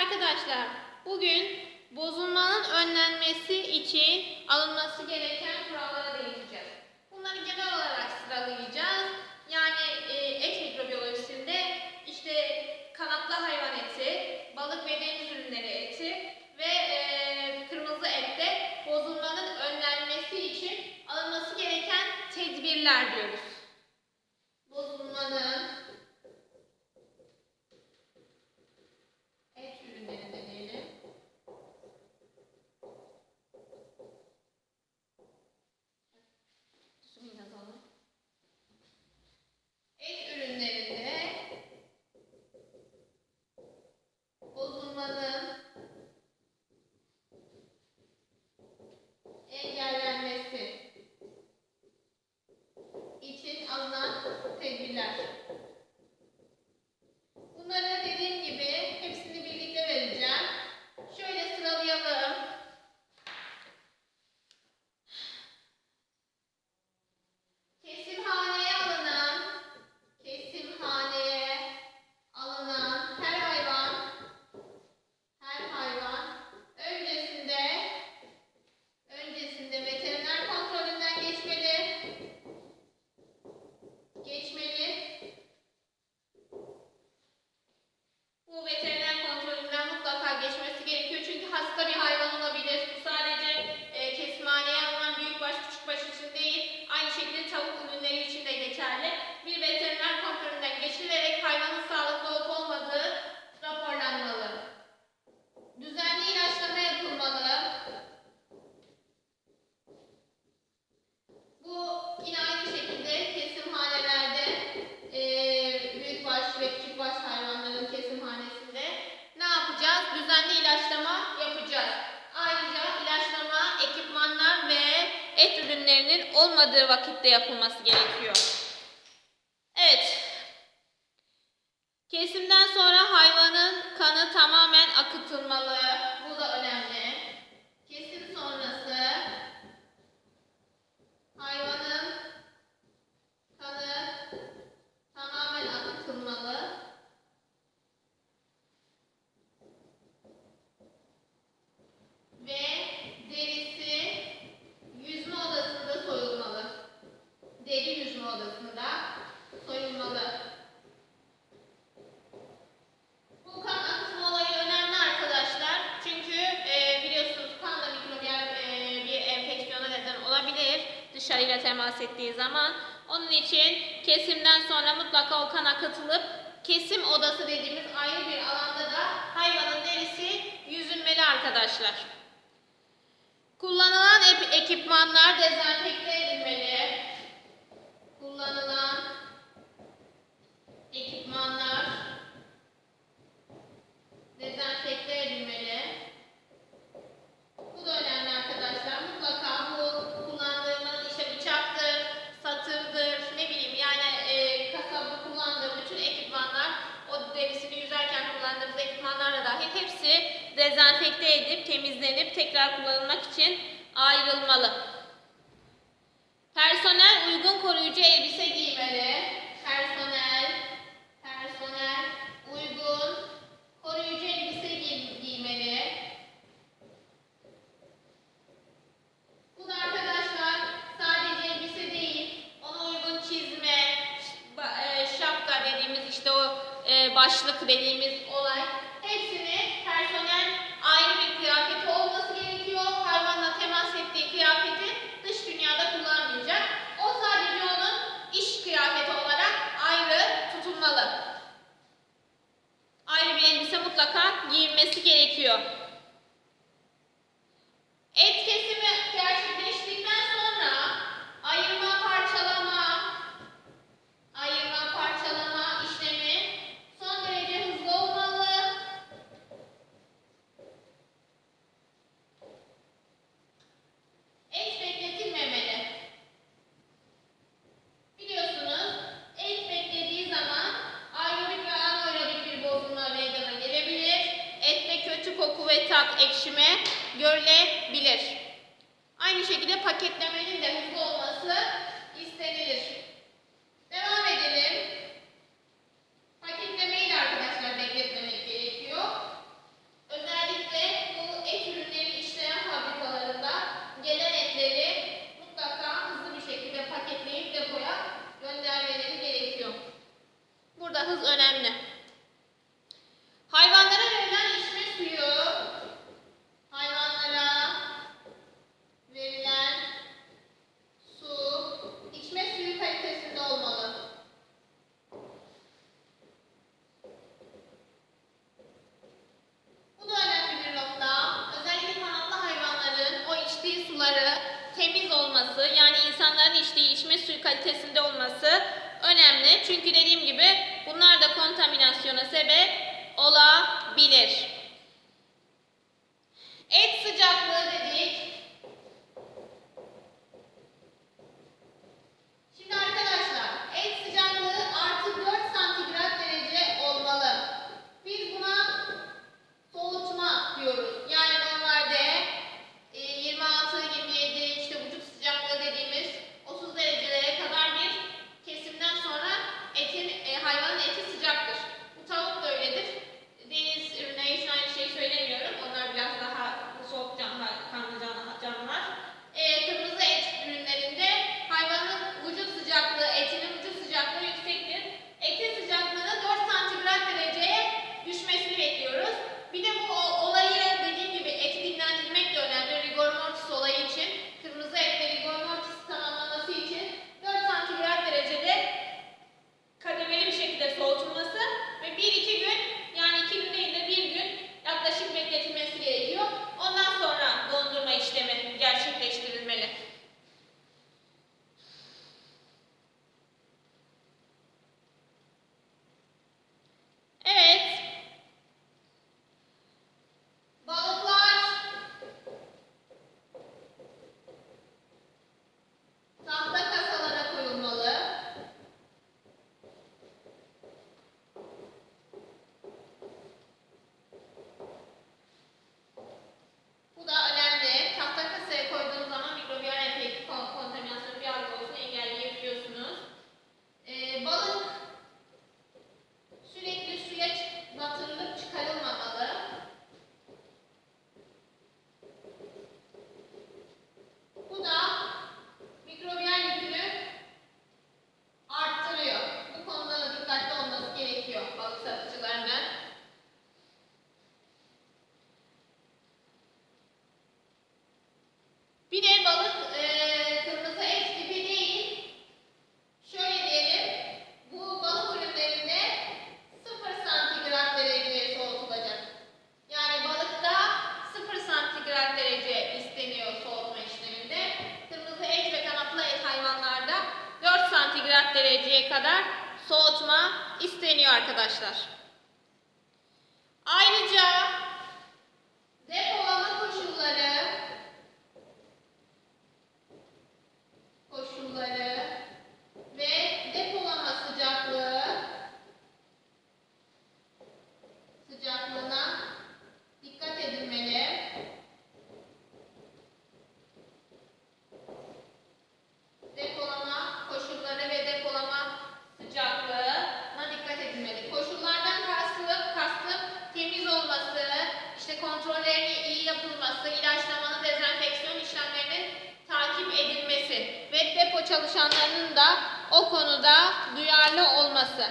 arkadaşlar, bugün bozulmanın önlenmesi için alınması gereken kurallara değineceğiz. Bunları genel olarak sıralayacağız. yapılması gerekiyor. Evet. Kesimden sonra hayvanın kanı tamamen akıtılmalı. Bu da önemli. bahsettiği zaman. Onun için kesimden sonra mutlaka o kana katılıp kesim odası dediğimiz ayrı bir alanda da hayvanın derisi yüzülmeli arkadaşlar. Kullanılan ekipmanlar dezenfekte edilmeli. temizlenip tekrar kullanılmak için ayrılmalı. Personel uygun koruyucu elbise giymeli. Personel, personel uygun koruyucu elbise giy giymeli. Bunu arkadaşlar sadece elbise değil, ona uygun çizme, e, şapka dediğimiz işte o e, başlık dediğimiz 24 dereceye kadar soğutma isteniyor arkadaşlar. Ayrıca yararlı olması.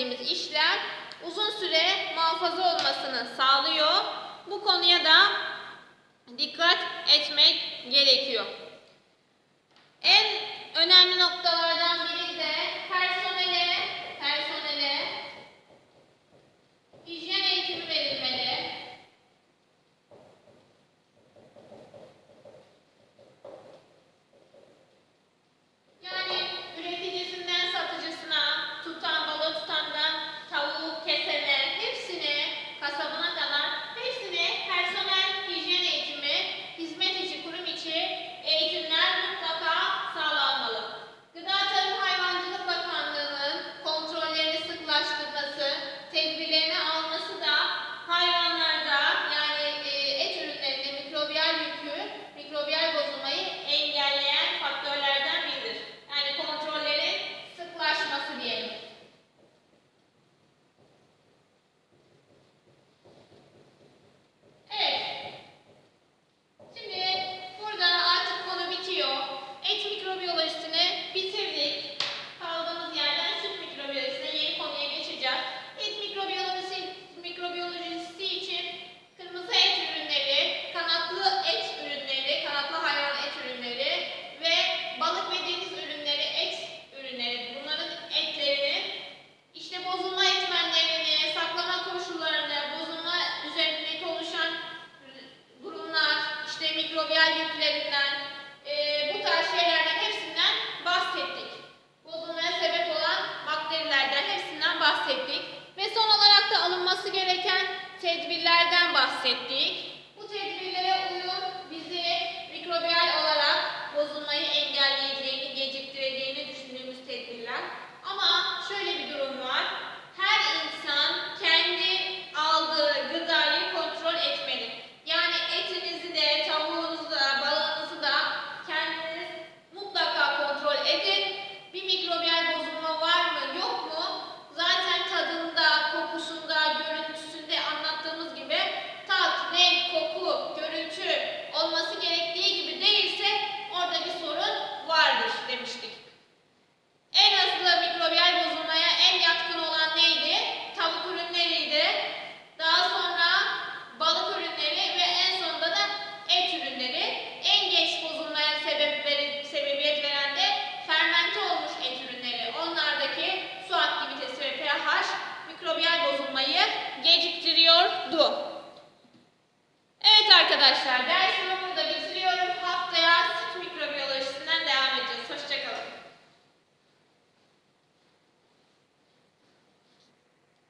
dediğimiz işlem uzun süre muhafaza olmasını sağlıyor. Bu konuya da dikkat etmek gerekiyor. En